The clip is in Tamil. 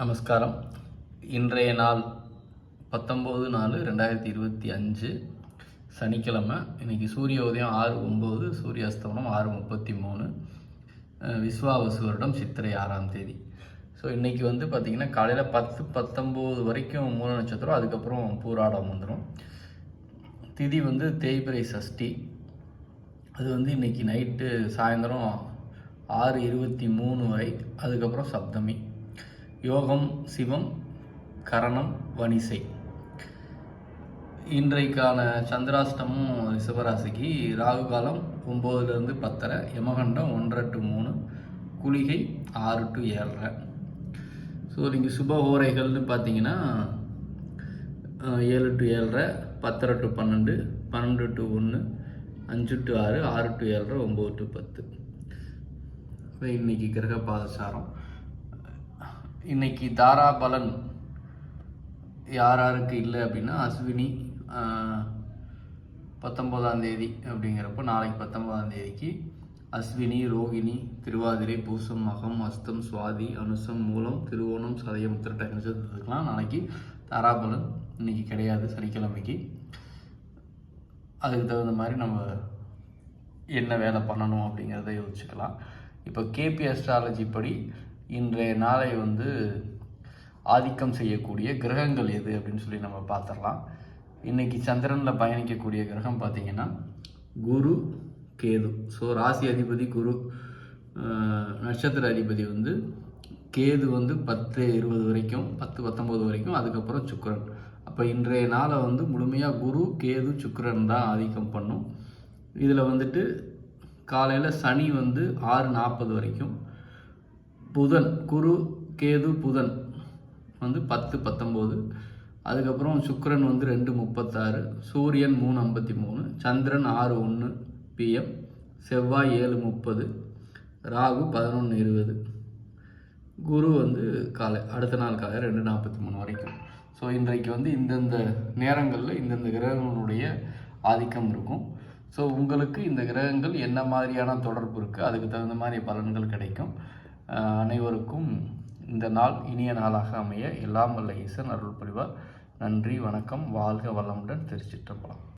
நமஸ்காரம். இன்றைய நாள் பத்தொம்போது நாலு ரெண்டாயிரத்தி இருபத்தி அஞ்சு சனிக்கிழமை. இன்னைக்கு சூரிய உதயம் ஆறு ஒம்பது சூரிய அஸ்தமனம் ஆறு முப்பத்தி மூணு விஸ்வாவசு வருடம் சித்திரை ஆறாம் தேதி. ஸோ இன்றைக்கி வந்து பார்த்திங்கன்னா காலையில் பத்து பத்தொம்போது வரைக்கும் மூல நட்சத்திரம் அதுக்கப்புறம் பூராடம் வந்துடும் திதி வந்து தேய்பிரை சஷ்டி. அது வந்து இன்னைக்கு நைட்டு சாயந்தரம் ஆறு இருபத்தி மூணு வரை அதுக்கப்புறம் சப்தமி. யோகம் சிவம் கரணம் வணிசை. இன்றைக்கான சந்திராஷ்டமும் ரிஷபராசிக்கு ராகு காலம் ஒம்போதுலேருந்து பத்தரை யமகண்டம் ஒன்றரை டு மூணு குளிகை ஆறு டு ஏழரை. ஸோ நீங்கள் சுப ஓரைகள்னு பார்த்தீங்கன்னா ஏழு டு ஏழரை பத்தரை டு பன்னெண்டு பன்னெண்டு டு ஒன்று அஞ்சு டு ஆறு ஆறு டு ஏழரை ஒம்பது டு பத்து. இன்னைக்கு கிரக பாதசாரம் இன்னைக்கு தாராபலன் யார் யாருக்கு இல்லை அப்படின்னா அஸ்வினி பத்தொம்போதாம் தேதி அப்படிங்கிறப்போ நாளைக்கு பத்தொம்போதாம் தேதிக்கு அஸ்வினி ரோகிணி திருவாதிரை பூசம் மகம் அஸ்தம் சுவாதி அனுசம் மூலம் திருவோணம் சதயம் உத்திரட்ட நட்சத்திரத்துக்கெலாம் நாளைக்கு தாராபலன் இன்னைக்கு கிடையாது சனிக்கிழமைக்கு. அதுக்கு தகுந்த மாதிரி நம்ம என்ன வேலை பண்ணணும் அப்படிங்கிறத யோசிச்சுக்கலாம். இப்போ கேபி அஸ்ட்ராலஜி படி இன்றைய நாளை வந்து ஆதிக்கம் செய்யக்கூடிய கிரகங்கள் எது அப்படின்னு சொல்லி நம்ம பார்த்துடலாம். இன்றைக்கி சந்திரனில் பயணிக்கக்கூடிய கிரகம் பார்த்தீங்கன்னா குரு கேது. ஸோ ராசி அதிபதி குரு நட்சத்திர அதிபதி வந்து கேது வந்து பத்து இருபது வரைக்கும் பத்து பத்தொம்போது வரைக்கும் அதுக்கப்புறம் சுக்கரன். அப்போ இன்றைய நாளை வந்து முழுமையாக குரு கேது சுக்கரன் தான் ஆதிக்கம் பண்ணும். இதில் வந்துட்டு காலையில் சனி வந்து ஆறு நாற்பது வரைக்கும் புதன் குரு கேது புதன் வந்து பத்து பத்தொம்போது. அதுக்கப்புறம் சுக்கரன் வந்து ரெண்டு முப்பத்தாறு. சூரியன் மூணு ஐம்பத்தி மூணு சந்திரன் ஆறு ஒன்று பிஎம் செவ்வாய் ஏழு முப்பது. ராகு பதினொன்று இருபது. குரு வந்து காலை அடுத்த நாள் காலை ரெண்டு நாற்பத்தி மூணு வரைக்கும். ஸோ இன்றைக்கு வந்து இந்தந்த நேரங்களில் இந்தந்த கிரகங்களுடைய ஆதிக்கம் இருக்கும். ஸோ உங்களுக்கு இந்த கிரகங்கள் என்ன மாதிரியான தொடர்பு இருக்குது அதுக்கு தகுந்த மாதிரி பலன்கள் கிடைக்கும். அனைவருக்கும் இந்த நாள் இனிய நாளாக அமைய எல்லாம் வல்ல ஈசன் அருள் புரிவார். நன்றி வணக்கம் வாழ்க வளமுடன் திருச்சிற்றம்பலம்.